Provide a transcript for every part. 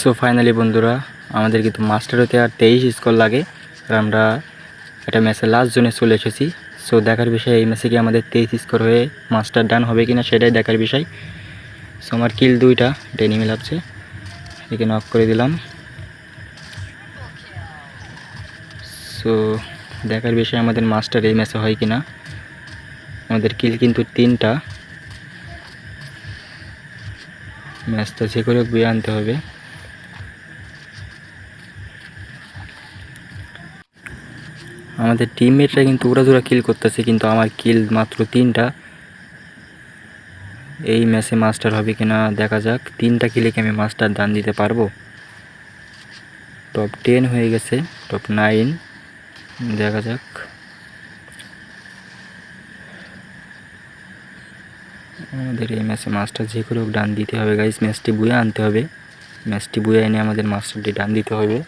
So finally বন্ধুরা, আমাদের কিন্তু মাস্টার হতে আর তেইশ স্কোর লাগে। আর আমরা একটা ম্যাচের লাস্ট জোনে চলে এসেছি। সো দেখার বিষয় এই ম্যাচে কি আমাদের তেইশ স্কোর হয়ে মাস্টার ডান হবে কি না সেটাই দেখার বিষয়। সো আমার কিল দুইটা ডেনি লাগছে। একে নক করে দিলাম। সো দেখার বিষয় আমাদের মাস্টার এই ম্যাচে হয় কি না আমাদের কিল কিন্তু তিনটা। ম্যাচটা যে করে বয়ে আনতে হবে। আমাদের টিমমেটরা কিন্তু জোড়া কিল করতেছে, কিন্তু আমার কিল মাত্র তিনটা। এই ম্যাচে মাস্টার হবে কিনা দেখা যাক। তিনটা কিলে কি আমি মাস্টার দান দিতে পারব। টপ টেন হয়ে গেছে টপ নাইন দেখা যাক। আমাদের এই ম্যাচে মাস্টার যে করে ডান দিতে হবে গাইস ম্যাচটি বুয়ে আনতে হবে। ম্যাচটি বুয়ে এনে আমাদের মাস্টারটি ডান দিতে হবে।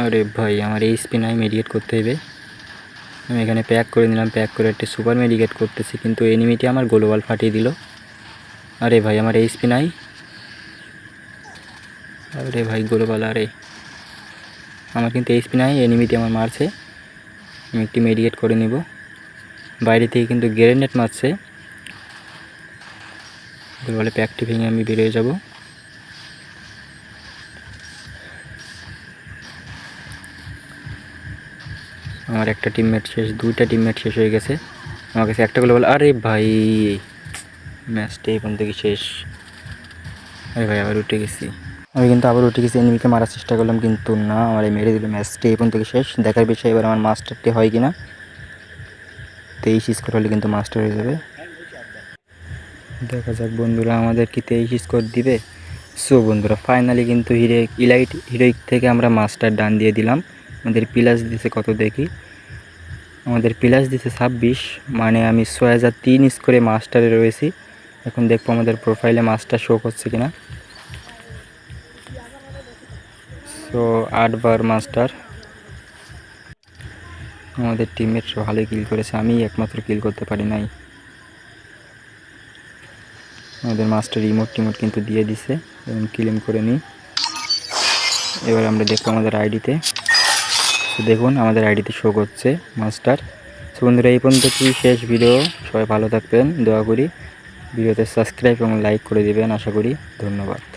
আরে ভাই, আমার এই স্পিনাই মেডিকেট করতে হবে। আমি এখানে প্যাক করে নিলাম প্যাক করে একটি সুপার মেডিকেট করতেছি, কিন্তু এনিমিটি আমার গোলওয়াল ফাটিয়ে দিল। আরে ভাই, আমার এই স্পিনাই আরে ভাই গোলওয়াল আরে। আমার কিন্তু এই স্পিনাই এনিমিটি আমার মারছে। আমি একটি মেডিকেট করে নিব। বাইরে থেকে কিন্তু গ্রেনেড মারছে। বলে প্যাকটি ভেঙে আমি বেরিয়ে যাব। আমার একটা টিমমেট শেষ, দুইটা টিমমেট শেষ হয়ে গেছে। আমার কাছে একটা গুলো বলে, আরে ভাই ম্যাচটা এই পর্যন্ত কি শেষ? আরে ভাই, আবার উঠে গেছি। আমি কিন্তু আবার উঠে গেছি এনিমিকে মারার চেষ্টা করলাম, কিন্তু না, আমার মেরে দিল ম্যাচটি এই পর্যন্ত কি শেষ? দেখার বিষয় এবার আমার মাস্টারটি হয় কি না তেইশ স্কোর হলে কিন্তু মাস্টার হয়ে যাবে। দেখা যাক বন্ধুরা আমাদের কি তেইশ স্কোর দিবে। সো বন্ধুরা ফাইনালি কিন্তু হিরে ইলাইট হিরোইক থেকে আমরা মাস্টার ডান দিয়ে দিলাম। আমাদের প্লাস দিছে কত দেখি? আমাদের প্লাস দিছে ছাব্বিশ মানে আমি ছয় হাজার তিন স্কোরে মাস্টারে রয়েছি। এখন দেখব আমাদের প্রোফাইলে মাস্টার শো করছে কিনা। সো আটবার মাস্টার আমাদের টিমমেট ভালোই কিল করেছে আমি একমাত্র কিল করতে পারি নাই। আমাদের মাস্টার রিমোট টিমোট কিন্তু দিয়ে দিছে এবং ক্লেম করে নিই। এবার আমরা দেখব আমাদের আইডিতে দেখুন, আমাদের আইডিতে শো করছে মাস্টার সো বন্ধুরা, এই পর্যন্ত কি শেষ ভিডিও সবাই ভালো থাকবেন, দোয়া করি। ভিডিওতে সাবস্ক্রাইব এবং লাইক করে দেবেন, আশা করি। ধন্যবাদ।